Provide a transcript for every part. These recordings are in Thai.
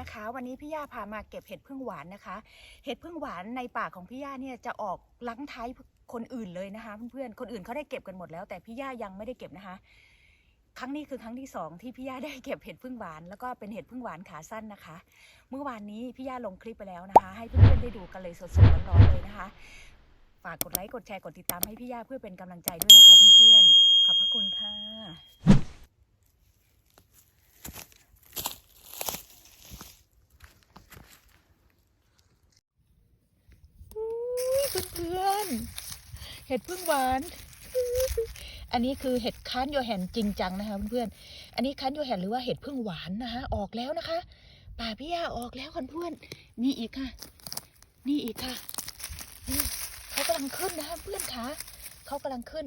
นะคะ วันนี้พี่ย่าพามาเก็บเห็ดพึ่งหวานนะคะ เห็ดพึ่งหวานในป่าของพี่ย่าเนี่ยจะออกลังท้ายคนอื่นเลยนะคะเพื่อนๆคนอื่นเขาได้เก็บกันหมดแล้ว แต่พี่ย่ายังไม่ได้เก็บนะคะ ครั้งนี้คือครั้งที่สองที่พี่ย่าได้เก็บเห็ดพึ่งหวานแล้วก็เป็นเห็ดพึ่งหวานขาสั้นนะคะ เมื่อวานนี้พี่ย่าลงคลิปไปแล้วนะคะ ให้เพื่อนๆได้ดูกันเลยสดๆร้อนๆเลยนะคะ ฝากกดไลค์กดแชร์กดติดตามให้พี่ย่าเพื่อเป็นกำลังใจด้วยนะคะ เพื่อนๆขอบพระคุณค่ะ เพื่อนๆ เห็ดพึ่งหวาน อันนี้คือเห็ดค้านโยแหนจริงจังนะคะเพื่อนๆ อันนี้ค้านโยแหนหรือว่าเห็ดพึ่งหวานนะคะออกแล้วนะคะ ป่าพี่ย่าออกแล้วค่ะเพื่อน มีอีกค่ะ นี่อีกค่ะ นี่เขากำลังขึ้นนะคะเพื่อนคะเขากำลังขึ้น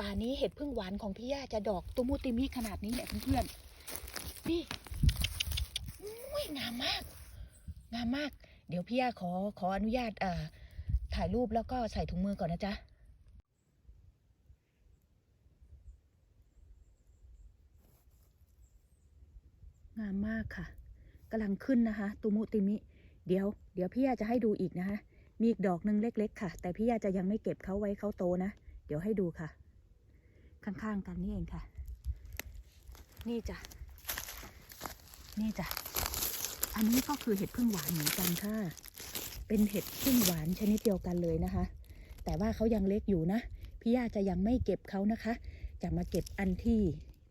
ป่านี้เห็ดพึ่งหวานของพี่ย่าจะดอกตุมุติมิขนาดนี้แหละเพื่อนๆ นี่อุ้ยงามมาก งามมาก เดี๋ยวพี่ย่าขอขออนุญาตอ่อ ถ่ายรูปแล้วก็ใส่ถุงมือก่อนนะจ๊ะงามมากค่ะกำลังขึ้นนะคะ ตุมุติมิ เดี๋ยว เดี๋ยวพี่ยาจะให้ดูอีกนะคะ มีอีกดอกหนึ่งเล็ก ๆ ค่ะ แต่พี่ยาจะยังไม่เก็บเขาไว้เขาโตนะ เดี๋ยวให้ดูค่ะ ข้างๆกันนี่เองค่ะ นี่จ้ะ นี่จ้ะ อันนี้ก็คือเห็ดพึ่งหวานเหมือนกันค่ะ เป็นเห็ดพึ่งหวานชนิดเดียวกันเลยนะคะ แต่ว่าเขายังเล็กอยู่นะ พี่ย่าจะยังไม่เก็บเขานะคะ จะมาเก็บอันที่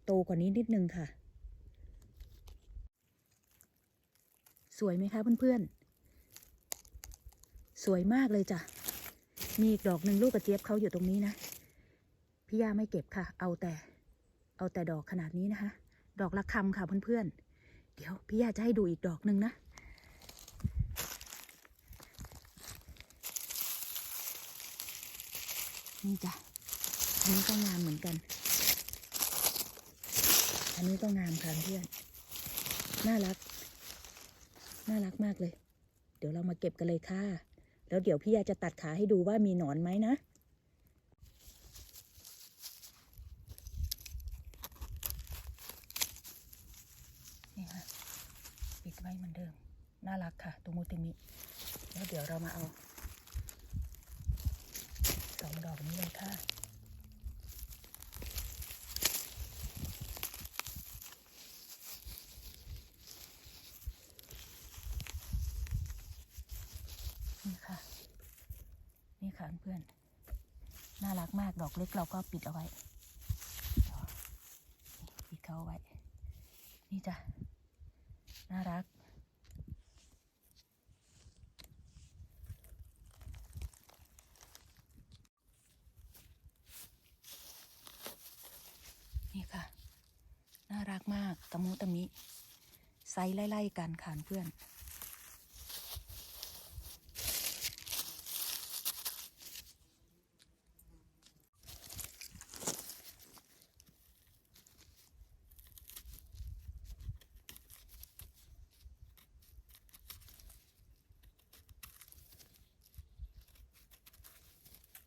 โตกว่านี้นิดนึงค่ะ สวยไหมคะเพื่อนๆ สวยมากเลยจ้ะ มีอีกดอกหนึ่งลูกกระเจี๊ยบเขาอยู่ตรงนี้นะ พี่ย่าไม่เก็บค่ะ เอาแต่ เอาแต่ดอกขนาดนี้นะคะ ดอกละคำค่ะเพื่อนๆ เดี๋ยวพี่ย่าจะให้ดูอีกดอกหนึ่งนะ นี่จ้ะ อันนี้ก็งามเหมือนกัน อันนี้ก็งามค่ะเพื่อน น่ารัก น่ารักมากเลย เดี๋ยวเรามาเก็บกันเลยค่ะ แล้วเดี๋ยวพี่ยาจะตัดขาให้ดูว่ามีหนอนไหมนะนี่ค่ะปิดไว้เหมือนเดิม น่ารักค่ะตูมูติมิ แล้วเดี๋ยวเรามาเอา องดอกนี้เลยค่ะ นี่ค่ะ นี่ค่ะเพื่อน น่ารักมากดอกเล็กเราก็ปิดเอาไว้ ปิดเขาเอาไว้ นี่จ้ะ น่ารัก นี่ค่ะ น่ารัก มากตะมุตะมิ ไซส์ไล่ๆกันค่ะเพื่อน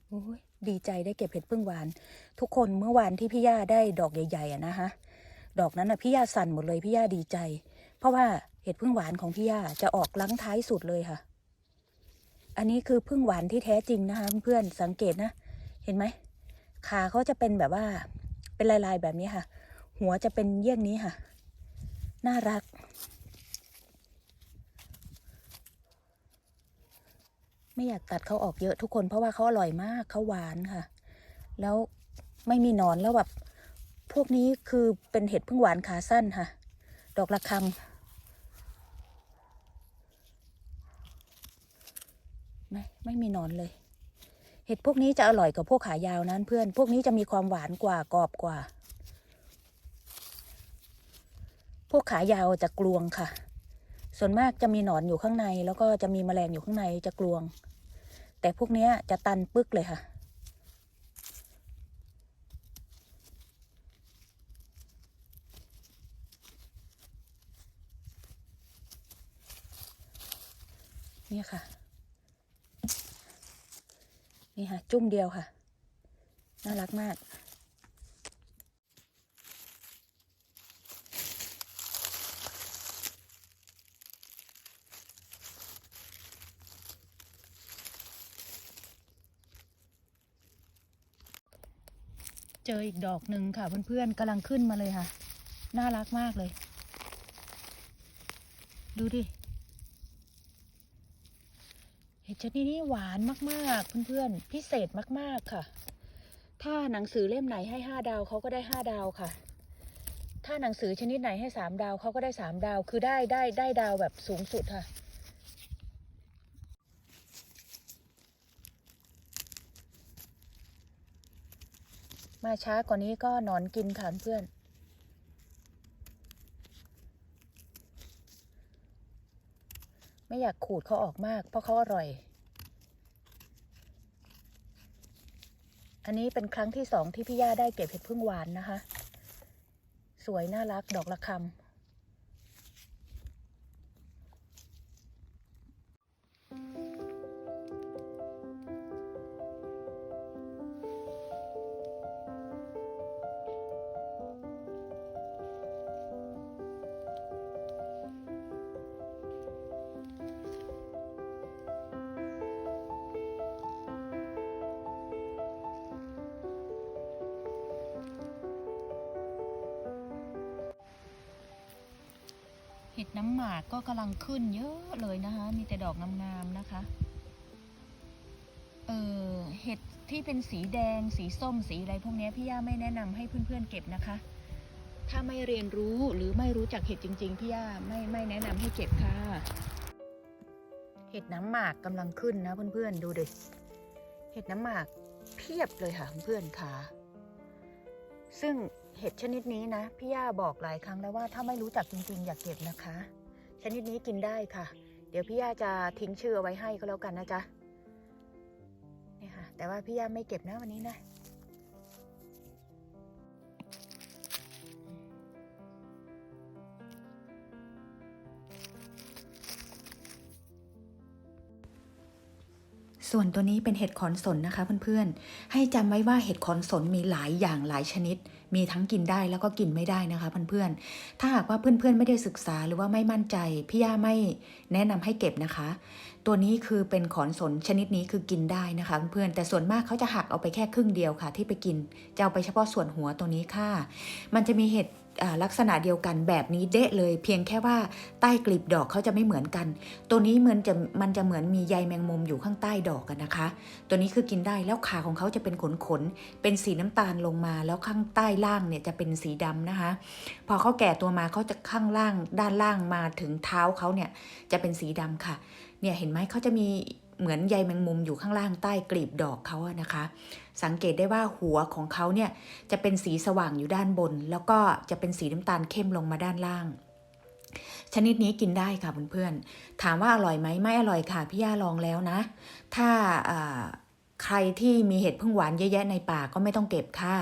โอ้ยดีใจได้เก็บเห็ดพึ่งหวาน ทุกคนเมื่อวานที่พี่ย่าได้ดอกใหญ่ๆอะนะคะ ดอกนั้นอะพี่ย่าสั่นหมดเลยพี่ย่าดีใจ เพราะว่าเห็ดพึ่งหวานของพี่ย่าจะออกลังท้ายสุดเลยค่ะ อันนี้คือพึ่งหวานที่แท้จริงนะคะเพื่อนๆสังเกตนะ เห็นไหมขาเขาจะเป็นแบบว่า เป็นลายๆแบบนี้ค่ะ หัวจะเป็นเยี่ยงนี้ค่ะ น่ารัก ไม่อยากตัดเขาออกเยอะทุกคนเพราะว่าเขาอร่อยมากเขาหวานค่ะ แล้วไม่มีนอนแล้วแบบ พวกนี้คือเป็นเห็ดพึ่งหวานขาสั้นค่ะ ดอกละคำไม่ไม่มีนอนเลย เห็ดพวกนี้จะอร่อยกว่าพวกขายาวนั้นเพื่อน พวกนี้จะมีความหวานกว่ากรอบกว่า พวกขายาวจะกลวงค่ะ ส่วนมากจะมีหนอนอยู่ข้างใน แล้วก็จะมีแมลงอยู่ข้างในจะกลวง แต่พวกนี้จะตันปึกเลยค่ะ นี่ค่ะ นี่ค่ะ จุ่มเดียวค่ะ น่ารักมากเจออีกดอกหนึ่งค่ะเพื่อนๆกำลังขึ้นมาเลยค่ะ น่ารักมากเลย ดูดิ เห็ดชนิดนี้หวานมากๆ เพื่อนๆ พิเศษมากๆค่ะ ถ้าหนังสือเล่มไหนให้ห้าดาวเขาก็ได้ห้าดาวค่ะ ถ้าหนังสือชนิดไหนให้สามดาวเขาก็ได้สามดาว คือได้ได้ได้ดาวแบบสูงสุดค่ะ มาช้ากว่านี้ก็นอนกินค่ะเพื่อน ไม่อยากขูดเขาออกมาก เพราะเขาอร่อย อันนี้เป็นครั้งที่สองที่พี่ย่าได้เก็บเห็ดพึ่งหวานนะคะ สวยน่ารักดอกละคำ เห็ดน้ำหมากก็กำลังขึ้นเยอะเลยนะคะ มีแต่ดอกงามๆนะคะ เออเห็ดที่เป็นสีแดง สีส้ม สีอะไรพวกนี้พี่ย่าไม่แนะนำให้เพื่อนๆเก็บนะคะ ถ้าไม่เรียนรู้หรือไม่รู้จักเห็ดจริง ๆ พี่ย่าไม่ไม่แนะนำให้เก็บค่ะ เห็ดน้ำหมากกำลังขึ้นนะเพื่อนๆดูดิ เห็ดน้ำหมากเพียบเลยค่ะเพื่อนๆค่ะ ซึ่ง เห็ดชนิดนี้นะพี่ย่าบอกหลายครั้งแล้วว่าถ้าไม่รู้จักจริงๆ อย่าเก็บนะคะ ชนิดนี้กินได้ค่ะ เดี๋ยวพี่ย่าจะทิ้งชื่อเอาไว้ให้ก็แล้วกันนะจ๊ะนี่ค่ะ แต่ว่าพี่ย่าไม่เก็บนะวันนี้นะ ส่วนตัวนี้เป็นเห็ดขอนสนนะคะเพื่อนๆ ให้จำไว้ว่าเห็ดขอนสนมีหลายอย่างหลายชนิด มีทั้งกินได้แล้วก็กินไม่ได้นะคะเพื่อนๆ ถ้าหากว่าเพื่อนๆไม่ได้ศึกษาหรือว่าไม่มั่นใจพี่ย่าไม่แนะนำให้เก็บนะคะ ตัวนี้คือเป็นขอนสนชนิดนี้คือกินได้นะคะเพื่อนๆ แต่ส่วนมากเขาจะหักเอาไปแค่ครึ่งเดียวค่ะ ที่ไปกินจะเอาไปเฉพาะส่วนหัวตัวนี้ค่ะ มันจะมีเห็ด ลักษณะเดียวกันแบบนี้เดะเลย เพียงแค่ว่าใต้กลีบดอกเขาจะไม่เหมือนกัน ตัวนี้เหมือนจะมันจะเหมือนมีใยแมงมุมอยู่ข้างใต้ดอกกันนะคะ ตัวนี้คือกินได้แล้วขาของเขาจะเป็นขนขนเป็นสีน้ำตาลลงมา แล้วข้างใต้ล่างเนี่ยจะเป็นสีดำนะคะ พอเขาแก่ตัวมาเขาจะข้างล่างด้านล่างมาถึงเท้าเขาเนี่ยจะเป็นสีดำค่ะ เนี่ยเห็นไหมเขาจะมี เหมือนใยแมงมุมอยู่ข้างล่างใต้กลีบดอกเขาอะนะคะ สังเกตได้ว่าหัวของเขาเนี่ยจะเป็นสีสว่างอยู่ด้านบน แล้วก็จะเป็นสีน้ำตาลเข้มลงมาด้านล่าง ชนิดนี้กินได้ค่ะเพื่อนๆถามว่าอร่อยไหมไม่อร่อยค่ะพี่ย่าลองแล้วนะ ถ้าอ่าใครที่มีเห็ดพึ่งหวานเยอะแยะในป่าก็ไม่ต้องเก็บค่ะ